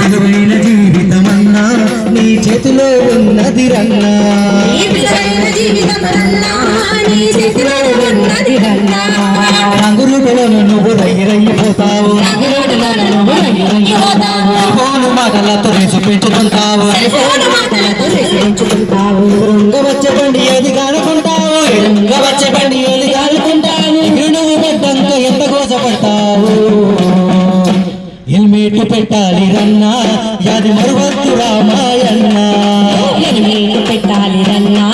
విలువైన జీవితమన్నా నీ చేతిలో ఉన్నది రన్నా ఈ రంగులు పిల్లలు నువ్వు రయ్యరయ్యిపోతావు ఫోను మాటలతో చూపించుకుంటావు పెంచుతుంటావు సెల్ఫోన్ బండి ఏది కానుకుంటావు రంగవచ్చ బండి ఏది కానుకుంటావు నువ్వు పెద్దంక ఎంత కోసపడతావు? హెల్మెట్ పెట్టాలి రన్నా. యాది మరువద్దు రామాయణ నీకు పెట్టాలి రన్నా.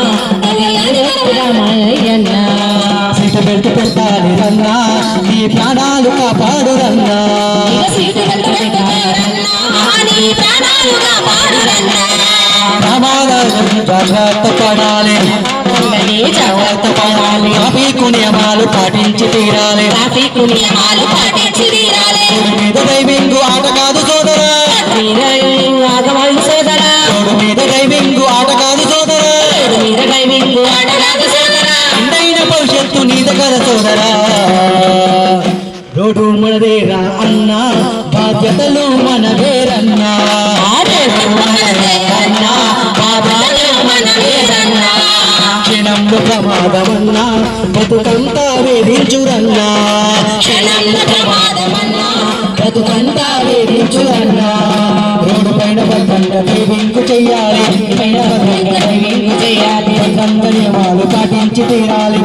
సీట బెల్ట్ పెట్టాలి రన్నా. నీ ప్రాణాలు కాపాడు రన్నా. జాగ్రత్త పడాలి. జాగ్రత్త పడాలి. ట్రాఫిక్ నియమాలు పాటించి తీరాలి. ట్రాఫిక్ నియమాలు పాటించి తీరాలి. రోడ్డు మనదేరా అన్నా బాధ్యతలు మనవేరన్నా క్షణంలో ప్రమాదమన్నా బతుకంతా వేధించురన్నా. క్షణంలో పైన భద్రంగా డ్రైవింగ్ చేయాలి. భద్రంగా నియమాలు పాటించి తీరాలి.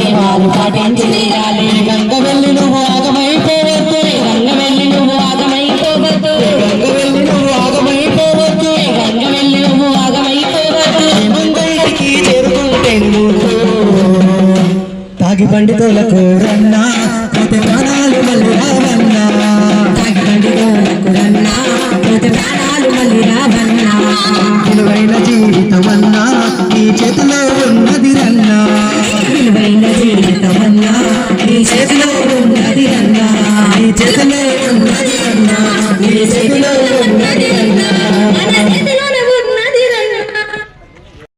నియమాలు పాటించి తీరాలి. గంగ వెళ్ళి నువ్వు ఆగమైపోవద్దు. రంగ వెళ్ళి నువ్వు ఆగమైపోవద్దు. గంగ వెళ్ళి నువ్వు ఆగమైపోవద్దు. రంగ వెళ్ళి నువ్వు ఆగమైపోవద్దు. మంగళకి చేరుకుంటే తాగి పండితులకు రన్నా పోతే ప్రాణాలు మళ్ళీ రావన్నా. చేతిలో ఉన్నది రన్నా విలువైన జీవితమన్నా. నీ చేతిలో ఉన్నది రన్నా నీ చేతిలో